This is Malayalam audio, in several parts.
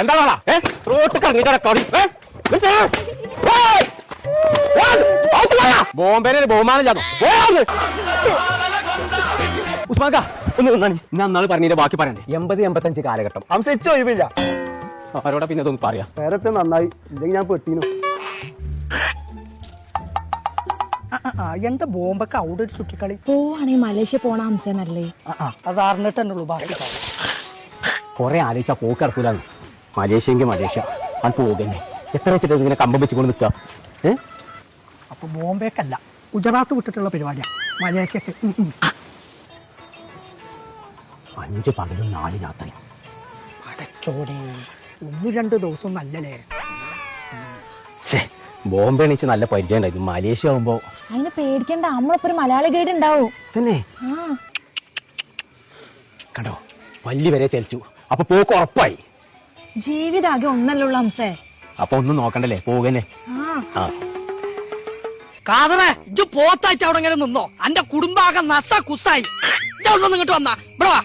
എന്താ വേണ ഏ? റോട്ട് കറങ്ങിട്ടാ കളി? ബോംബെനെ ബഹുമാനം ചാന്നു ഉസ്മാക്ക ഒന്ന് നന്ദി ഞാൻ അന്നാൾ പറഞ്ഞതിന്റെ ബാക്കി പറയണ്ടേ? എൺപത് എൺപത്തഞ്ച് കാലഘട്ടം. സംശയിച്ച ഒഴിവില്ല. അവരോടെ പിന്നെ ഇതൊന്ന് പറയാ? നേരത്തെ നന്നായി. ഇല്ലെങ്കിൽ ഞാൻ പെട്ടീനു. എന്താ ബോംബൊക്കെ അവിടെ ഒരു ചുറ്റിക്കളി? പോവാണെങ്കിൽ മലേഷ്യ പോണ ഹംസനല്ലേ? ആ, ആ, അത് അറിഞ്ഞിട്ടുള്ളൂ ബാക്കി കൊറേ ആലോചിച്ചാ പോക്ക് ഇറക്കൂലാണ് മലേഷ്യയെങ്കിൽ മലേഷ്യ. അത് പോകുന്നേ. എത്ര വെച്ചിട്ട് ഇങ്ങനെ കമ്പം വെച്ചുകൊണ്ട് നിൽക്കുക ഏഹ് അപ്പൊ ബോംബേക്കല്ല. ഗുജറാത്ത് വിട്ടിട്ടുള്ള പരിപാടിയാണ് മലേഷ്യക്ക്. അഞ്ച് പകലും നാല് രാത്രി അടച്ചോടെ ഒന്ന് രണ്ട് ദിവസം നല്ലല്ലേ? ഛേ ബോംബെ എണീച്ച് നല്ല പരിചയം ഉണ്ടായിരുന്നു മലേഷ്യ ആവുമ്പോ. അതിനെ പേടിക്കണ്ട. നമ്മളിപ്പോ ഒരു മലയാളി ഗൈഡ് ഉണ്ടാവും. തന്നെ? കണ്ടോ? വലിയ വരെ ചലിച്ചു. അപ്പൊ പോക്ക് ഉറപ്പായി. ജീവിതാകെ ഒന്നല്ലുള്ള ഹംസേ അപ്പൊ ഒന്നും നോക്കണ്ടല്ലേ? ആ. കാതറേ ഇജ്ജ് പോത്തായിട്ട് അവിടെ ഇങ്ങനെ നിന്നോ? അന്റെ കുടുംബാകെ നസ കുസായി. ഇങ്ങോട്ട് വന്നാ. ഇവിടെ വാ.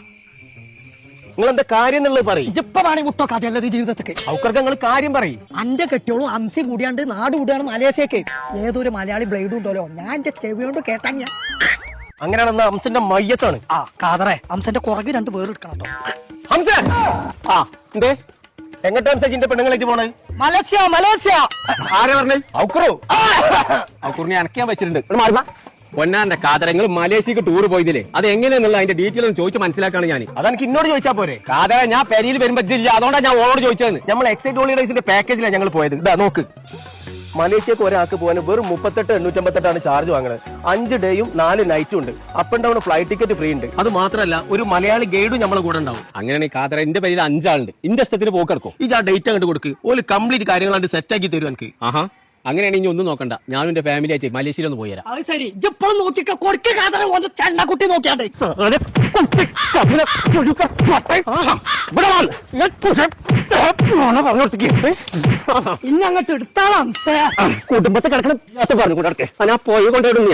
നിങ്ങൾ എന്താ കാര്യം എന്നുള്ളത് പറയും. ഇജ്ജിപ്പ വേണമെങ്കിൽ വിട്ടോ കഥയല്ലത് ജീവിതത്തേക്ക്? ഔക്കർക്ക് നിങ്ങൾ കാര്യം പറയും. അന്റെ കെട്ടിയോളും അംസി കൂടിയാണ്ട് നാട് കൂടിയാണ് മലേഷ്യക്ക്. ഏതൊരു മലയാളി ബ്ലേഡ് ഉണ്ടല്ലോ? ഞാൻ എന്റെ ചെവി കൊണ്ട് കേട്ടാ ഞാൻ. അങ്ങനെയാണെന്ന് അംസിന്റെ മയ്യത്താണ്. ആ കാതറേ അംസന്റെ കുറക് രണ്ട് പേര് എടുക്കണം കേട്ടോ അംസ! ആ എന്തേ? എങ്ങോട്ട് സച്ചിന്റെ പെണ്ണുങ്ങളായിട്ട് പോണേ? Malaysia Malaysia. ആരെ പറഞ്ഞേ? ഔക്കുറു? ഔക്കുറിനെ അനക്കാൻ വെച്ചിട്ടുണ്ട്. പൊന്നാന്റെ കാതരങ്ങൾ മലേഷ്യക്ക് ടൂർ പോയതില്ലേ അത് എങ്ങനെയെന്നുള്ള അതിന്റെ ഡീറ്റെയിൽ ഒന്ന് ചോദിച്ച് മനസ്സിലാക്കാണ് ഞാൻ അതെനിക്ക് ഇന്നോട് ചോദിച്ചാ പോരെ. കാതര ഞാൻ പെരിയിൽ വരുമ്പോ ഇല്ല അതുകൊണ്ടാണ് ഞാൻ ഓളോട് ചോദിച്ചത് നമ്മൾ എക്സൈറ്റ് ഹോളിഡേസിന്റെ പാക്കേജിലാണ് ഞങ്ങൾ പോയത്. ഇതാ നോക്ക്. മലേഷ്യക്ക് ഒരാൾക്ക് പോകാൻ വെറും മുപ്പത്തെട്ട് ആണ് ചാർജ് വാങ്ങുന്നത് അഞ്ച് ഡേയും നാല് നൈറ്റും ഉണ്ട്. Up and down flight ticket free ഉണ്ട്. അത് മാത്രമല്ല ഒരു മലയാളി ഗൈഡും നമ്മളെ കൂടെ ഉണ്ടാവും. അങ്ങനെയാണ് കാതറ എന്റെ പേരിൽ അഞ്ചാളുണ്ട്. ഇന്റെ ഇഷ്ടത്തിന് പോക്കെടുക്കും. ഈ ആ ഡേറ്റ് അങ്ങോട്ട് കൊടുക്ക്. ഒരു കംപ്ലീറ്റ് കാര്യങ്ങളാണ് സെറ്റ് ആക്കി തരും എനിക്ക് ആഹാ. അങ്ങനെയാണെങ്കിൽ ഒന്നും നോക്കണ്ട. ഞാനും എന്റെ ഫാമിലി ആയിട്ട് മലേഷ്യയിൽ ഒന്ന് പോയി അത് ശരി. ഇജ്ജിപ്പോഴും നോക്കിക്ക. കൊടുക്ക കാതറ ഒന്ന് ചെണ്ടക്കുട്ടി നോക്കിയാണ്ട്. ഇന്നങ്ങോട്ട് എടുത്താളാം കുടുംബത്തെ കിടക്കണം പറഞ്ഞു കൂടെ ഞാൻ പോയി കൊണ്ടുവിടുന്നു